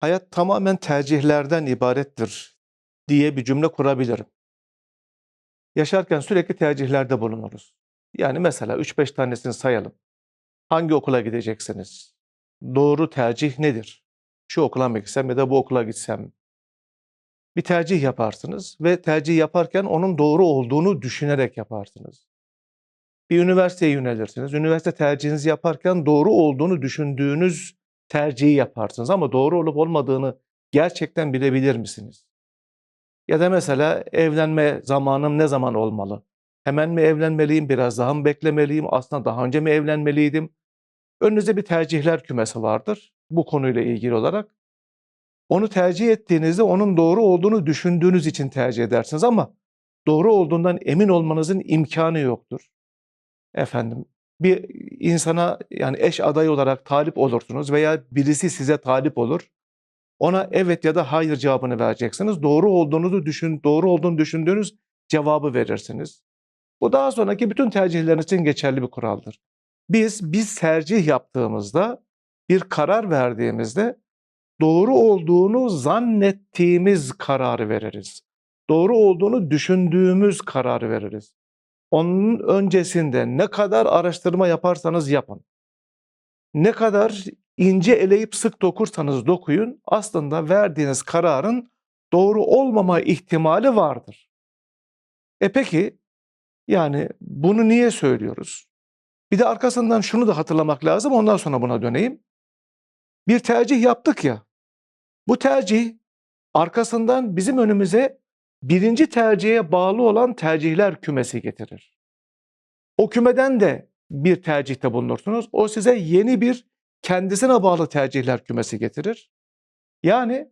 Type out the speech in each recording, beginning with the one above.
hayat tamamen tercihlerden ibarettir diye bir cümle kurabilirim. Yaşarken sürekli tercihlerde bulunuruz. Yani mesela 3-5 tanesini sayalım. Hangi okula gideceksiniz? Doğru tercih nedir? Şu okula mı gitsem ya da bu okula gitsem? Bir tercih yaparsınız ve tercih yaparken onun doğru olduğunu düşünerek yaparsınız. Bir üniversiteye yönelirsiniz. Üniversite tercihinizi yaparken doğru olduğunu düşündüğünüz tercihi yaparsınız ama doğru olup olmadığını gerçekten bilebilir misiniz? Ya da mesela evlenme zamanım ne zaman olmalı? Hemen mi evlenmeliyim, biraz daha mı beklemeliyim, aslında daha önce mi evlenmeliydim? Önünüzde bir tercihler kümesi vardır bu konuyla ilgili olarak. Onu tercih ettiğinizde onun doğru olduğunu düşündüğünüz için tercih edersiniz ama doğru olduğundan emin olmanızın imkanı yoktur. Efendim bir insana yani eş adayı olarak talip olursunuz veya birisi size talip olur. Ona evet ya da hayır cevabını vereceksiniz. Doğru olduğunuzu düşün, doğru olduğunu düşündüğünüz cevabı verirsiniz. Bu daha sonraki bütün tercihleriniz için geçerli bir kuraldır. Biz biz tercih yaptığımızda, bir karar verdiğimizde doğru olduğunu zannettiğimiz kararı veririz. Doğru olduğunu düşündüğümüz kararı veririz. Onun öncesinde ne kadar araştırma yaparsanız yapın. Ne kadar ince eleyip sık dokursanız dokuyun aslında verdiğiniz kararın doğru olmama ihtimali vardır. E peki yani bunu niye söylüyoruz? Bir de arkasından şunu da hatırlamak lazım ondan sonra buna döneyim. Bir tercih yaptık ya. Bu tercih arkasından bizim önümüze birinci tercihe bağlı olan tercihler kümesi getirir. O kümeden de bir tercihte bulunursunuz. O size yeni bir kendisine bağlı tercihler kümesi getirir. Yani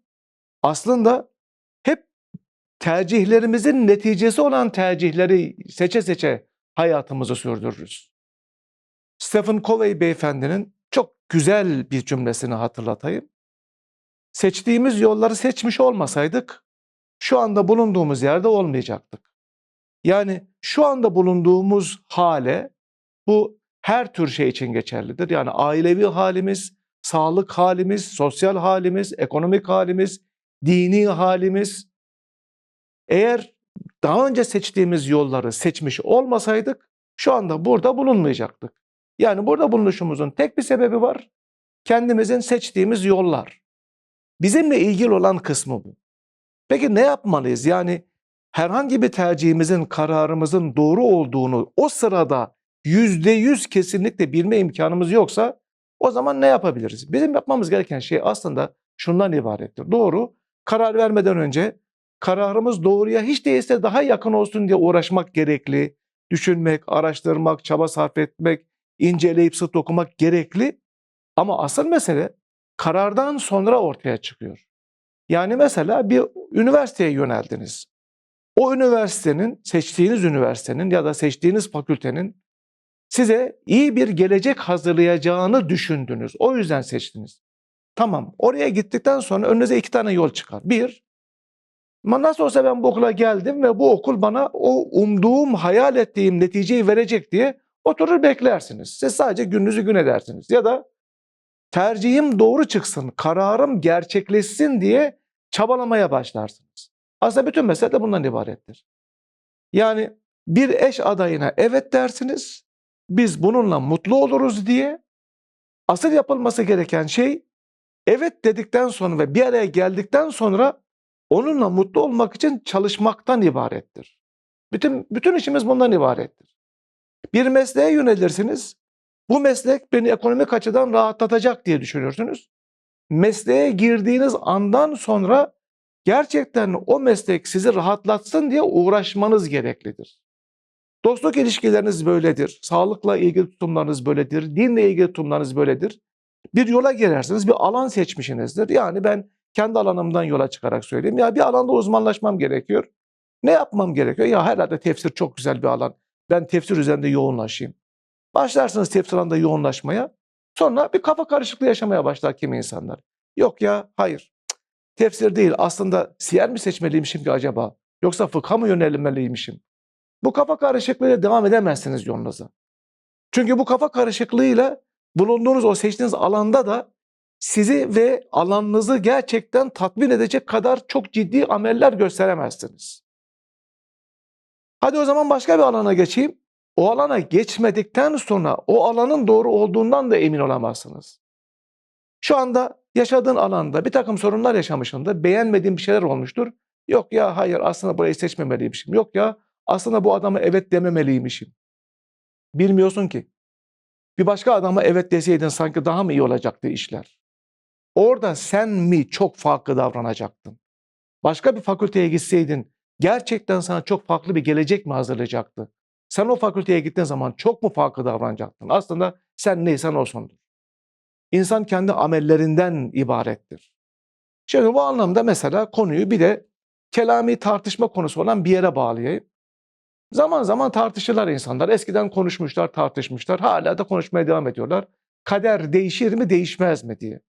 aslında hep tercihlerimizin neticesi olan tercihleri seçe seçe hayatımızı sürdürürüz. Stephen Covey beyefendinin çok güzel bir cümlesini hatırlatayım. Seçtiğimiz yolları seçmiş olmasaydık şu anda bulunduğumuz yerde olmayacaktık. Yani şu anda bulunduğumuz hale bu her tür şey için geçerlidir. Yani ailevi halimiz, sağlık halimiz, sosyal halimiz, ekonomik halimiz, dini halimiz. Eğer daha önce seçtiğimiz yolları seçmiş olmasaydık şu anda burada bulunmayacaktık. Yani burada bulunuşumuzun tek bir sebebi var. Kendimizin seçtiğimiz yollar. Bizimle ilgili olan kısmı bu. Peki ne yapmalıyız? Yani herhangi bir tercihimizin, kararımızın doğru olduğunu o sırada yüzde yüz kesinlikle bilme imkanımız yoksa o zaman ne yapabiliriz? Bizim yapmamız gereken şey aslında şundan ibarettir. Doğru, karar vermeden önce kararımız doğruya hiç değilse daha yakın olsun diye uğraşmak gerekli. Düşünmek, araştırmak, çaba sarf etmek, inceleyip sık okumak gerekli. Ama asıl mesele karardan sonra ortaya çıkıyor. Yani mesela bir üniversiteye yöneldiniz. O üniversitenin, seçtiğiniz üniversitenin ya da seçtiğiniz fakültenin size iyi bir gelecek hazırlayacağını düşündünüz. O yüzden seçtiniz. Tamam, oraya gittikten sonra önünüze iki tane yol çıkar. Bir, nasıl olsa ben bu okula geldim ve bu okul bana o umduğum, hayal ettiğim neticeyi verecek diye oturur beklersiniz. Siz sadece gününüzü gün edersiniz. Ya da tercihim doğru çıksın, kararım gerçekleşsin diye çabalamaya başlarsınız. Aslında bütün mesele de bundan ibarettir. Yani bir eş adayına evet dersiniz, biz bununla mutlu oluruz diye asıl yapılması gereken şey evet dedikten sonra ve bir araya geldikten sonra onunla mutlu olmak için çalışmaktan ibarettir. Bütün bütün işimiz bundan ibarettir. Bir mesleğe yönelirsiniz. Bu meslek beni ekonomik açıdan rahatlatacak diye düşünürsünüz. Mesleğe girdiğiniz andan sonra gerçekten o meslek sizi rahatlatsın diye uğraşmanız gereklidir. Dostluk ilişkileriniz böyledir. Sağlıkla ilgili tutumlarınız böyledir. Dinle ilgili tutumlarınız böyledir. Bir yola girersiniz, bir alan seçmişsinizdir. Yani ben kendi alanımdan yola çıkarak söyleyeyim. Ya bir alanda uzmanlaşmam gerekiyor. Ne yapmam gerekiyor? Ya herhalde tefsir çok güzel bir alan. Ben tefsir üzerinde yoğunlaşayım. Başlarsınız tefsir alanında yoğunlaşmaya. Sonra bir kafa karışıklığı yaşamaya başlar kimi insanlar. Yok ya, hayır. Tefsir değil. Aslında siyer mi seçmeliymişim ki acaba? Yoksa fıkha mı yönelmeliymişim? Bu kafa karışıklığıyla devam edemezsiniz yolunuza. Çünkü bu kafa karışıklığıyla bulunduğunuz o seçtiğiniz alanda da sizi ve alanınızı gerçekten tatmin edecek kadar çok ciddi ameller gösteremezsiniz. Hadi o zaman başka bir alana geçeyim. O alana geçmedikten sonra o alanın doğru olduğundan da emin olamazsınız. Şu anda yaşadığın alanda bir takım sorunlar yaşamışsındır. Beğenmediğin bir şeyler olmuştur. Yok ya hayır aslında burayı seçmemeliymişim. Yok ya aslında bu adama evet dememeliymişim. Bilmiyorsun ki. Bir başka adama evet deseydin sanki daha mı iyi olacaktı işler? Orada sen mi çok farklı davranacaktın? Başka bir fakülteye gitseydin gerçekten sana çok farklı bir gelecek mi hazırlayacaktı? Sen o fakülteye gittiğin zaman çok mu farklı davranacaktın? Aslında sen neysen olsundur. İnsan kendi amellerinden ibarettir. Şimdi bu anlamda mesela konuyu bir de kelami tartışma konusu olan bir yere bağlayayım. Zaman zaman tartışırlar insanlar. Eskiden konuşmuşlar, tartışmışlar. Hala da konuşmaya devam ediyorlar. Kader değişir mi, değişmez mi diye.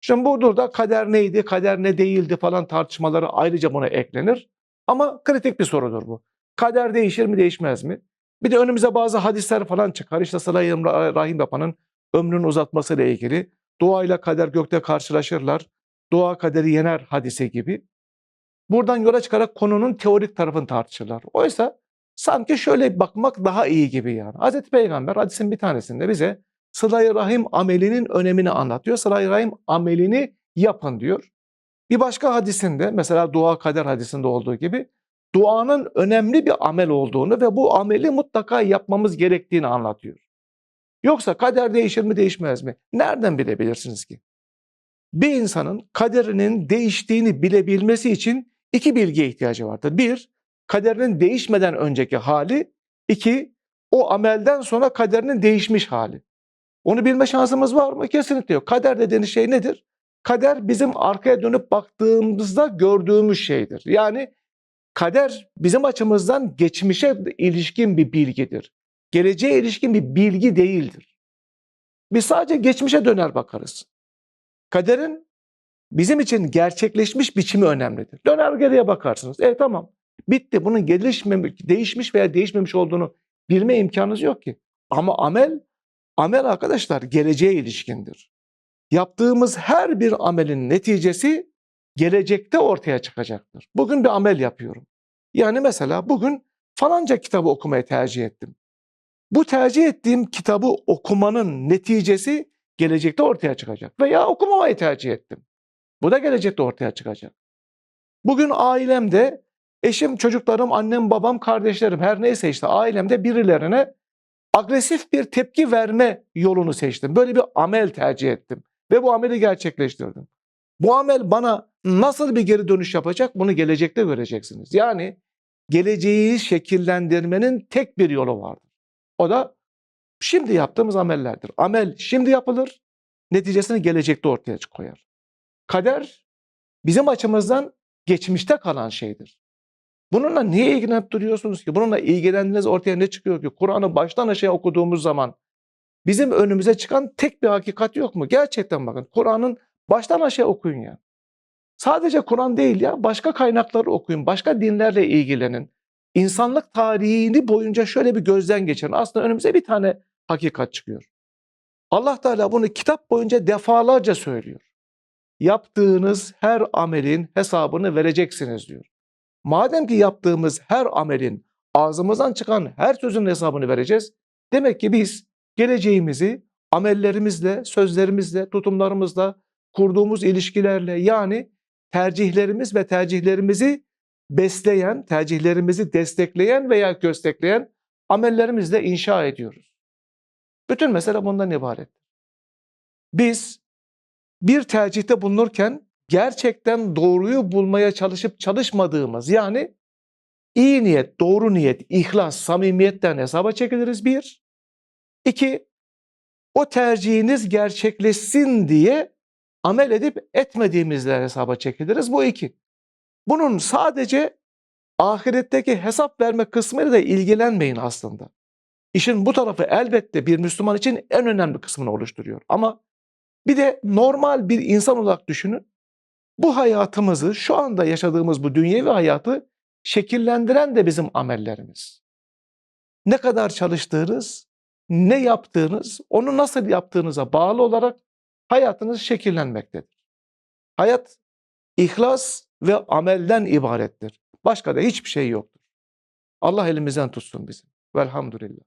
Şimdi burada kader neydi, kader ne değildi falan tartışmaları ayrıca buna eklenir. Ama kritik bir sorudur bu. Kader değişir mi, değişmez mi? Bir de önümüze bazı hadisler falan çıkar. İşte Sıla-i Rahim yapanın ömrünü uzatmasıyla ilgili. Duayla kader gökte karşılaşırlar. Dua kaderi yener hadise gibi. Buradan yola çıkarak konunun teorik tarafını tartışırlar. Oysa sanki şöyle bakmak daha iyi gibi yani. Hazreti Peygamber hadisin bir tanesinde bize Sıla-i Rahim amelinin önemini anlatıyor. Sıla-i Rahim amelini yapın diyor. Bir başka hadisinde mesela dua kader hadisinde olduğu gibi duanın önemli bir amel olduğunu ve bu ameli mutlaka yapmamız gerektiğini anlatıyor. Yoksa kader değişir mi değişmez mi? Nereden bilebilirsiniz ki? Bir insanın kaderinin değiştiğini bilebilmesi için iki bilgiye ihtiyacı vardır. Bir, kaderinin değişmeden önceki hali. iki o amelden sonra kaderinin değişmiş hali. Onu bilme şansımız var mı? Kesinlikle yok. Kader dediğiniz şey nedir? Kader bizim arkaya dönüp baktığımızda gördüğümüz şeydir. Yani kader bizim açımızdan geçmişe ilişkin bir bilgidir. Geleceğe ilişkin bir bilgi değildir. Biz sadece geçmişe döner bakarız. Kaderin bizim için gerçekleşmiş biçimi önemlidir. Döner geriye bakarsınız. E tamam bitti. Bunun gelişmemiş, değişmiş veya değişmemiş olduğunu bilme imkanınız yok ki. Ama amel, amel arkadaşlar geleceğe ilişkindir. Yaptığımız her bir amelin neticesi gelecekte ortaya çıkacaktır. Bugün bir amel yapıyorum. Yani mesela bugün falanca kitabı okumayı tercih ettim. Bu tercih ettiğim kitabı okumanın neticesi gelecekte ortaya çıkacak. Veya okumamayı tercih ettim. Bu da gelecekte ortaya çıkacak. Bugün ailemde eşim, çocuklarım, annem, babam, kardeşlerim her neyse işte ailemde birilerine agresif bir tepki verme yolunu seçtim. Böyle bir amel tercih ettim ve bu ameli gerçekleştirdim. Bu amel bana nasıl bir geri dönüş yapacak bunu gelecekte göreceksiniz. Yani geleceği şekillendirmenin tek bir yolu vardır. O da şimdi yaptığımız amellerdir. Amel şimdi yapılır, neticesini gelecekte ortaya koyar. Kader bizim açımızdan geçmişte kalan şeydir. Bununla niye ilgilenip duruyorsunuz ki? Bununla ilgilendiğiniz ortaya ne çıkıyor ki? Kur'an'ı baştan aşağıya okuduğumuz zaman bizim önümüze çıkan tek bir hakikat yok mu? Gerçekten bakın Kur'an'ın baştan aşağı okuyun ya. Sadece Kur'an değil ya başka kaynakları okuyun, başka dinlerle ilgilenin. İnsanlık tarihini boyunca şöyle bir gözden geçirin. Aslında önümüze bir tane hakikat çıkıyor. Allah Teala bunu kitap boyunca defalarca söylüyor. Yaptığınız her amelin hesabını vereceksiniz diyor. Madem ki yaptığımız her amelin ağzımızdan çıkan her sözün hesabını vereceğiz. Demek ki biz geleceğimizi amellerimizle, sözlerimizle, tutumlarımızla, kurduğumuz ilişkilerle yani tercihlerimiz ve tercihlerimizi besleyen, tercihlerimizi destekleyen veya köstekleyen amellerimizle inşa ediyoruz. Bütün mesele bundan ibaret. Biz bir tercihte bulunurken gerçekten doğruyu bulmaya çalışıp çalışmadığımız yani iyi niyet, doğru niyet, ihlas, samimiyetten hesaba çekiliriz bir. İki, o tercihiniz gerçekleşsin diye amel edip etmediğimizle hesaba çekiliriz. Bu iki. Bunun sadece ahiretteki hesap verme kısmıyla da ilgilenmeyin aslında. İşin bu tarafı elbette bir Müslüman için en önemli kısmını oluşturuyor. Ama bir de normal bir insan olarak düşünün. Bu hayatımızı, şu anda yaşadığımız bu dünyevi hayatı şekillendiren de bizim amellerimiz. Ne kadar çalıştığınız, ne yaptığınız, onu nasıl yaptığınıza bağlı olarak hayatınız şekillenmektedir. Hayat ihlas ve amelden ibarettir. Başka da hiçbir şey yoktur. Allah elimizden tutsun bizim. Velhamdülillah.